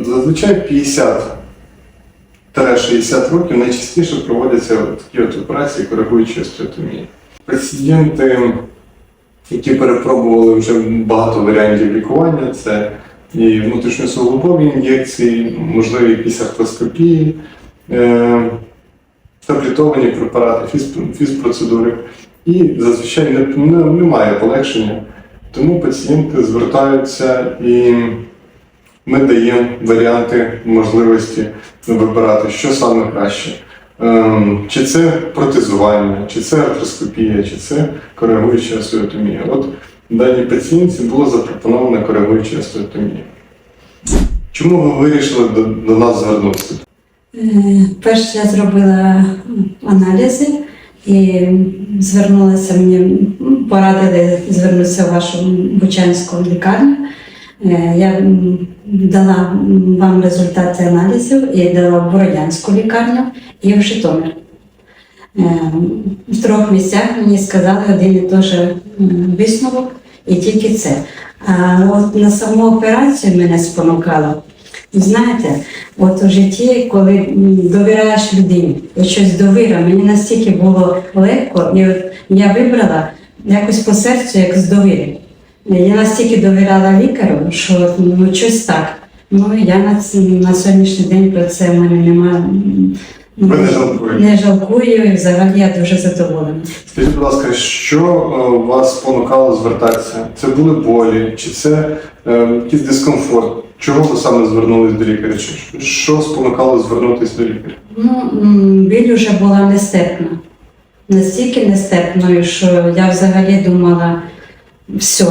зазвичай 50-60 років найчастіше проводяться такі от операції коригуючої остеотомії. Пацієнти, які перепробували вже багато варіантів лікування, це і внутрішньосуглобові ін'єкції, можливі якісь артроскопії, е, таблетовані препарати, фіз- фізпроцедури. І зазвичай не, не- немає полегшення. Тому пацієнти звертаються і ми даємо варіанти можливості вибирати, що саме краще. Ем, Чи це протезування, чи це артроскопія, чи це коригуюча остеотомія. От даній пацієнтці було запропоновано коригуюча остеотомія. Чому ви вирішили до, до нас звернутися? Перш я зробила аналізи і звернулася мені, порадили звернутися в вашу Бучанську лікарню. Е, Я дала вам результати аналізів і дала в Бородянську лікарню і в Житомир. Е, В трьох місцях мені сказали один і же висновок, і тільки це. А от на саму операцію мене спонукало. Знаєте, от у житті, коли довіряєш людині, щось довіра, мені настільки було легко, і от я вибрала якось по серцю, як з довіри. Я настільки довіряла лікарю, що ну щось так. Ну я на, на сьогоднішній день про це в мене немає. Ви не жалкуєте? Не жалкую, і взагалі я дуже задоволена. Скажіть, будь ласка, що е, вас спонукало звертатися? Це були болі, чи це е, якийсь дискомфорт? Чого ви саме звернулись до лікаря? Чи- Що спонукало звернутися до лікаря? Ну, біль вже була нестерпна. Настільки нестерпною, що я взагалі думала, все,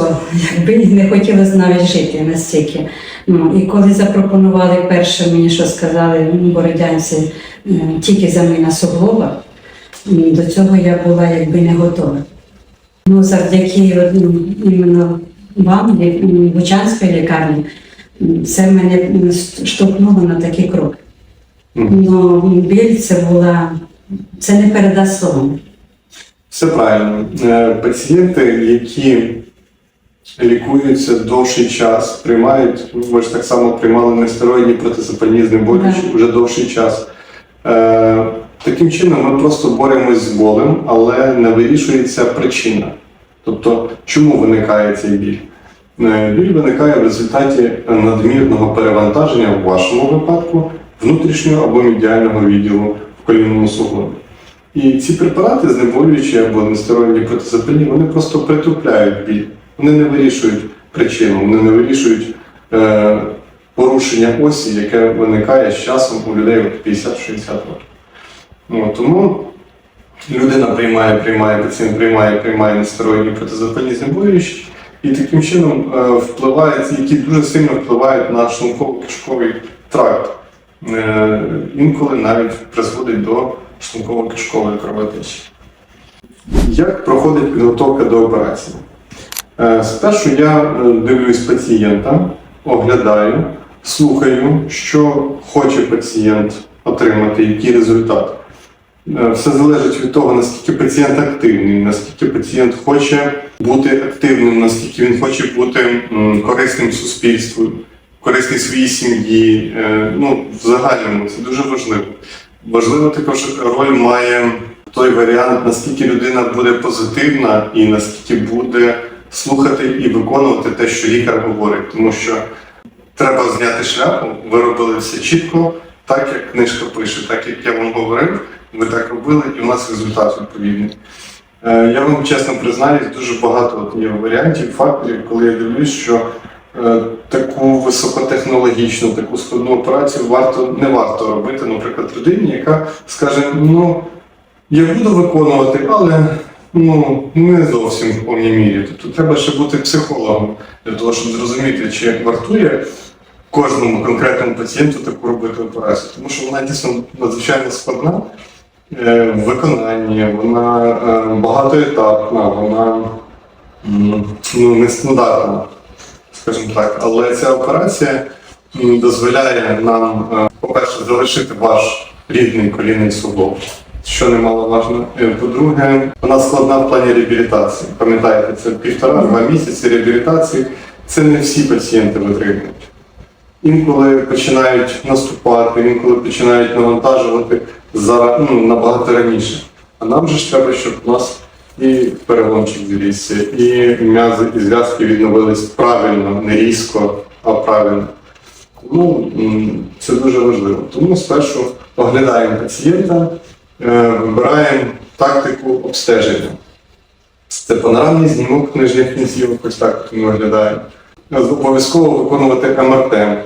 якби не хотілося навіть жити настільки. Ну, і коли запропонували перше мені, що сказали бородянці, е, тільки заміна суглоба, м, до цього я була якби не готова. Ну, завдяки іменно вам, Бучанської лікарні, це мене штовхнуло на такий крок. Ну, біль це була, це не передасть словом. Все правильно. Е, Пацієнти, які лікуються довший час, приймають, ви ж так само приймали нестероїдні протизапальні знеболюючі вже довший час. Е, Таким чином ми просто боремось з болем, але не вирішується причина. Тобто, чому виникає цей біль? Е, Біль виникає в результаті надмірного перевантаження в вашому випадку внутрішнього або медіального відділу в колінному суглобі. І ці препарати, знеболюючі або нестероїдні протизапальні, вони просто притупляють біль. Вони не вирішують причину, вони не вирішують е, порушення осі, яке виникає з часом у людей от 50-60 років. Ну, тому людина приймає, приймає, пацієнт приймає, приймає нестероїдні протизапальні знеболюючі, і таким чином е, впливають, які дуже сильно впливають на шлунково-кишковий тракт. Е, інколи навіть призводить до шлунково-кишкової кровотечі. Як проходить підготовка до операції? Е, Спершу я е, дивлюсь пацієнта, оглядаю, слухаю, що хоче пацієнт отримати, який результат. Е, Все залежить від того, наскільки пацієнт активний, наскільки пацієнт хоче бути активним, наскільки він хоче бути корисним суспільству, корисний своїй сім'ї. Ну, в загальному це дуже важливо. Важливо також роль має той варіант, наскільки людина буде позитивна і наскільки буде слухати і виконувати те, що лікар говорить. Тому що треба зняти шляпу, ви робили все чітко, так як книжка пише, так як я вам говорив, ви так робили, і у нас результат відповідний. Е, Я вам чесно признаюсь, дуже багато от є варіантів, факторів, коли я дивлюсь, що е, таку високотехнологічну, таку складну операцію варто не варто робити, наприклад, людині, яка скаже, ну я буду виконувати, але ну не зовсім в повній мірі. Тобто треба ще бути психологом для того, щоб зрозуміти, чи вартує кожному конкретному пацієнту таку робити операцію, тому що вона дійсно надзвичайно складна е, в виконанні, вона е, багатоетапна, вона ну, нестандартна, скажімо так. Але ця операція дозволяє нам, е, по-перше, залишити ваш рідний колінний суглоб, що немаловажно. Е, По-друге, вона складна в плані реабілітації. Пам'ятаєте, це півтора-два місяці реабілітації. Це не всі пацієнти витримують. інколи починають наступати, інколи починають навантажувати зара- ну, набагато раніше. А нам же ж треба, щоб у нас і переломчик зрісся, і м'язи і зв'язки відновились правильно, не різко, а правильно. М, це дуже важливо. Тому спершу оглядаємо пацієнта, вибираємо тактику обстеження. Це панорамний знімок нижніх кінців, ось так він виглядає. Обов'язково виконувати МРТ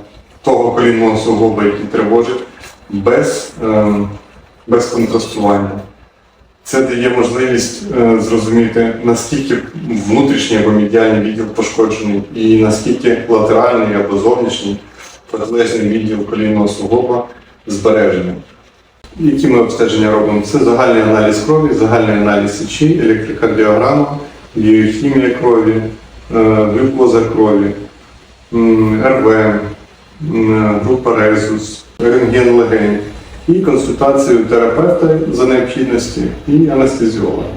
того колінного суглоба, який тривожить, без, ем, без контрастування. Це дає можливість е, зрозуміти, наскільки внутрішній або медіальний відділ пошкоджений, і наскільки латеральний або зовнішній протилежний відділ колінного суглоба збережений. Які ми обстеження робимо? Це загальний аналіз крові, загальний аналіз сечі, електрокардіограма, біохімія крові, е, глюкоза крові, РВ, група резус, рентген легень і консультацію терапевта за необхідності і анестезіолога.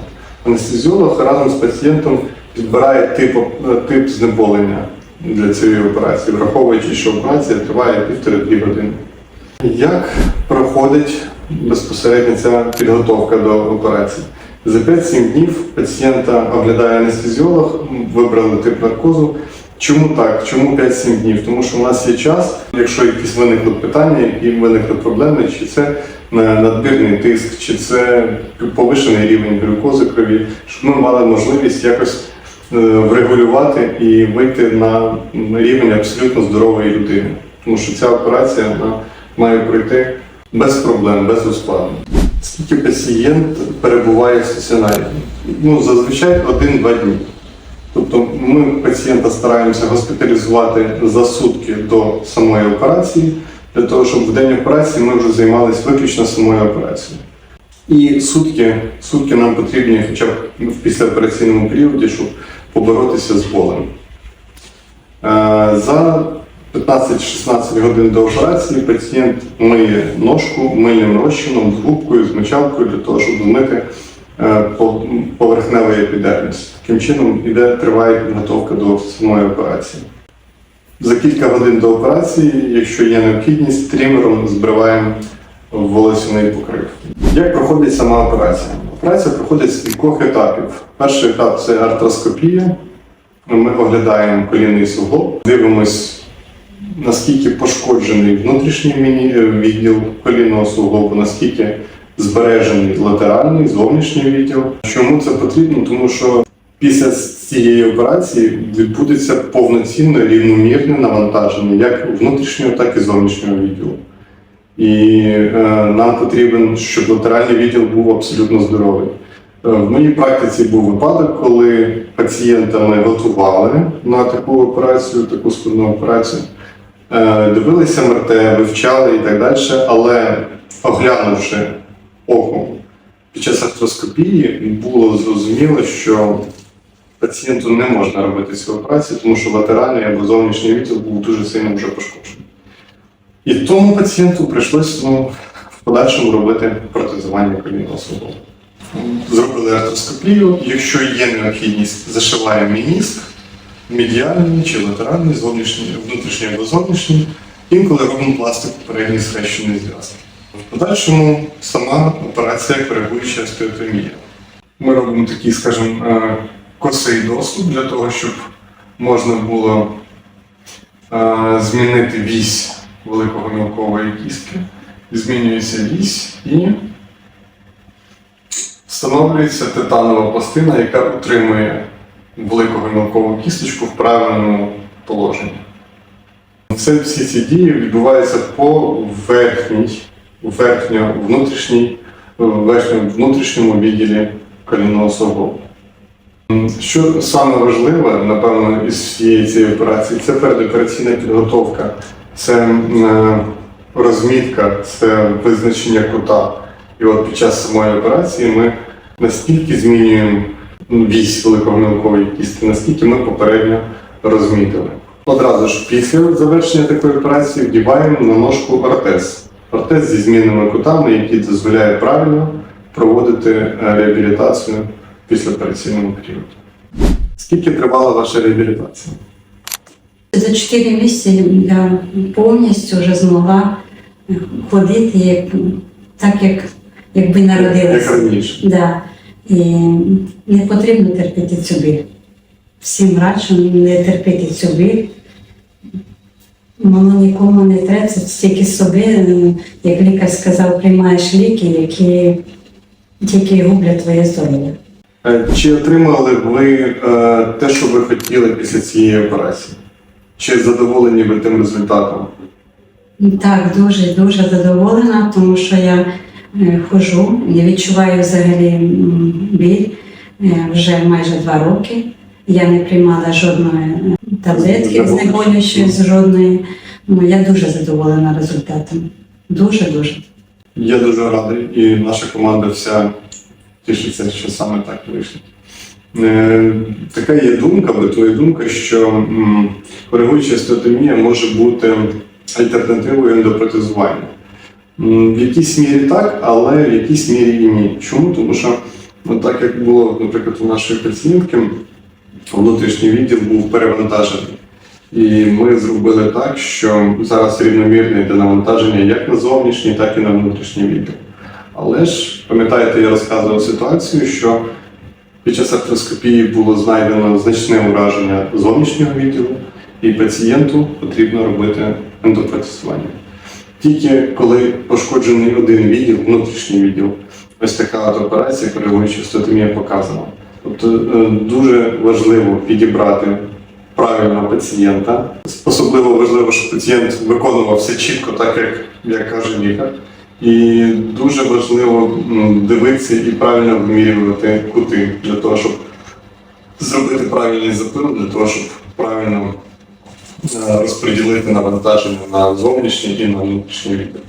Анестезіолог разом з пацієнтом підбирає тип, тип знеболення для цієї операції, враховуючи, що операція триває півтори-дві години. Як проходить безпосередньо ця підготовка до операції? За 5-7 днів пацієнта оглядає анестезіолог, вибрали тип наркозу. Чому так? Чому 5-7 днів? Тому що у нас є час, якщо якісь виникли питання, які виникли проблеми, чи це е, надмірний тиск, чи це повишений рівень глюкози крові, щоб ми мали можливість якось е, врегулювати і вийти на рівень абсолютно здорової людини. Тому що ця операція вона має пройти без проблем, без ускладнень. Скільки пацієнт перебуває в стаціонарі? Ну, зазвичай 1-2 дні. Тобто ми пацієнта стараємося госпіталізувати за сутки до самої операції, для того, щоб в день операції ми вже займалися виключно самою операцією. І сутки, сутки нам потрібні хоча б в післяопераційному періоді, щоб поборотися з болем. Е, За 15-16 годин до операції пацієнт миє ножку мильним розчином, з губкою, з мочалкою для того, щоб змити е, по- поверхневий епідерміс. Таким чином іде триває підготовка до самої операції. За кілька годин до операції, якщо є необхідність, трімером збриваємо волосяний покрив. Як проходить сама операція? Операція проходить з кількох етапів. Перший етап це артроскопія. Ми оглядаємо колінний суглоб, дивимось, наскільки пошкоджений внутрішній е, відділ колінного суглобу, наскільки збережений латеральний, зовнішній відділ. Чому це потрібно? Тому що після цієї операції відбудеться повноцінне рівномірне навантаження як внутрішнього, так і зовнішнього відділу. І е, нам потрібен, щоб латеральний відділ був абсолютно здоровий. Е, В моїй практиці був випадок, коли пацієнта ми готували на таку операцію, таку складну операцію, дивилися МРТ, вивчали і так далі, але оглянувши оком під час артроскопії, було зрозуміло, що пацієнту не можна робити цю операцію, тому що латеральний або зовнішній відділ був дуже сильно вже пошкоджений. І тому пацієнту прийшлось ну, в подальшому робити протезування колінного суглобу. Зробили артроскопію. Якщо є необхідність, зашиваємо мініск, медіальний чи латеральний, зовнішній, внутрішній або зовнішній. Інколи робимо пластику передньої схрещеної зв'язки. В подальшому сама операція коригуюча остеотомія. Ми робимо такий, скажімо, е, косий доступ для того, щоб можна було е, змінити вісь великого мілкової кістки. Змінюється вісь і встановлюється титанова пластина, яка утримує великого мілкову кісточку в правильному положенні. Це, всі ці дії відбуваються по верхній, верхньо, внутрішній, верхньому внутрішньому відділі колінного суглобу. Що саме важливе, напевно, із всієї цієї операції, це передопераційна підготовка, це е, розмітка, це визначення кута. І от під час самої операції ми настільки змінюємо вісь великомілкової кістки, наскільки ми попередньо розмітили. Одразу ж після завершення такої операції вдіваємо на ножку ортез. Ортез зі змінними кутами, який дозволяє правильно проводити е, реабілітацію після операційному періоді. Скільки тривала ваша реабілітація? За 4 місяці я повністю вже змогла ходити як, так, як, якби Як раніше. Да. І не потрібно терпіти цю біль. Всім раджу не терпіти цю біль. Воно нікому не треба, тільки собі, як лікар сказав, приймаєш ліки, які тільки гублять твоє здоров'я. Е, Чи отримали ви е, те, що ви хотіли після цієї операції? Чи задоволені ви тим результатом? Так, дуже дуже задоволена, тому що я е, ходжу, не відчуваю взагалі біль е, вже майже два роки. Я не приймала жодної е, таблетки знеболюючої, з жодної. Ну, я дуже задоволена результатом. Дуже дуже. Я дуже радий, і наша команда вся тішиться, що саме так вийшло. Така є думка, битує думка, що коригуюча стеотомія може бути альтернативою ендопротезуванню. В якійсь мірі так, але в якійсь мірі і ні. Чому? Тому що, ну, так як було, наприклад, у нашої пацієнтки, внутрішній відділ був перевантажений. І ми зробили так, що зараз рівномірне йде навантаження як на зовнішній, так і на внутрішній відділ. Але ж, пам'ятаєте, я розказував ситуацію, що під час артроскопії було знайдено значне ураження зовнішнього відділу, і пацієнту потрібно робити ендопротезування. Тільки коли пошкоджений один відділ, внутрішній відділ, ось така от операція, коригуюча стотомія показана. Тобто е, дуже важливо підібрати правильного пацієнта. Особливо важливо, щоб пацієнт виконував все чітко, так як, як каже лікар. І дуже важливо дивитися і правильно вимірювати кути для того, щоб зробити правильний запил, для того, щоб правильно розподілити навантаження на зовнішній і на внутрішній відділ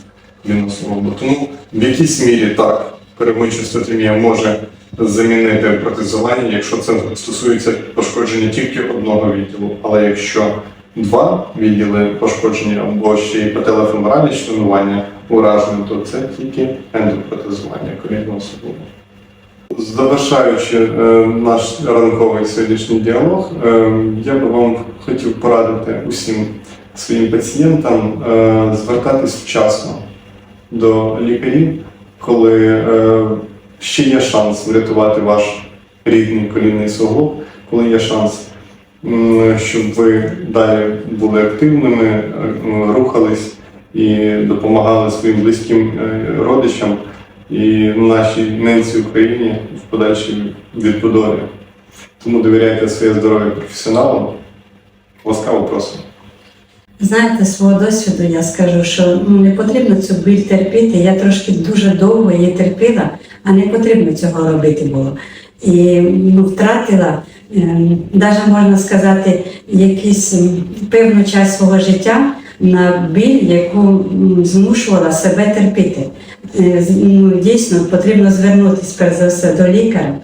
віносного. Тому в якійсь мірі так перемична може замінити протезування, якщо це стосується пошкодження тільки одного відділу. Але якщо два відділи пошкоджені або ще й пателофеморальне членування уражено, то це тільки ендопротезування колінного суглобу. Завершаючи е, наш ранковий сьогоднішній діалог, е, я би вам хотів порадити усім своїм пацієнтам е, звертатись вчасно до лікарів, коли ще є шанс врятувати ваш рідний колінний суглоб, коли є шанс, щоб ви далі були активними, рухались і допомагали своїм близьким родичам і нашій ненці Україні в подальшій відбудові. Тому довіряйте своє здоров'я професіоналам. Ласкаво просимо. Знаєте, свого досвіду я скажу, що ну, не потрібно цю біль терпіти. Я трошки дуже довго її терпіла, а не потрібно цього робити було. І ну, втратила, навіть можна сказати, якусь м, певну часть свого життя на біль, яку змушувала себе терпіти. Е, Дійсно, потрібно звернутися перш за все до лікаря,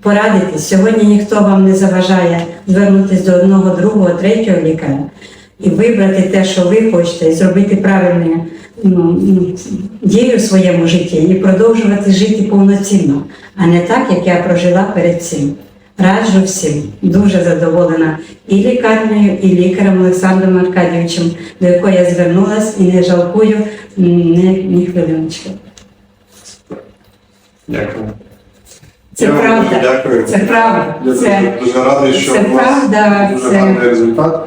порадитись. Сьогодні ніхто вам не заважає звернутися до одного, другого, третього лікаря і вибрати те, що ви хочете, і зробити правильну ну, дію в своєму житті і продовжувати жити повноцінно, а не так, як я прожила перед цим. Раджу всім, дуже задоволена і лікарнею, і лікарем Олександром Аркадійовичем, до якого я звернулася і не жалкую ні, ні хвилиночки. Дякую. Це Я вам правда. Дякую. Це правда. Я Це, дуже, радий, що це у вас правда. дуже Це гарний результат.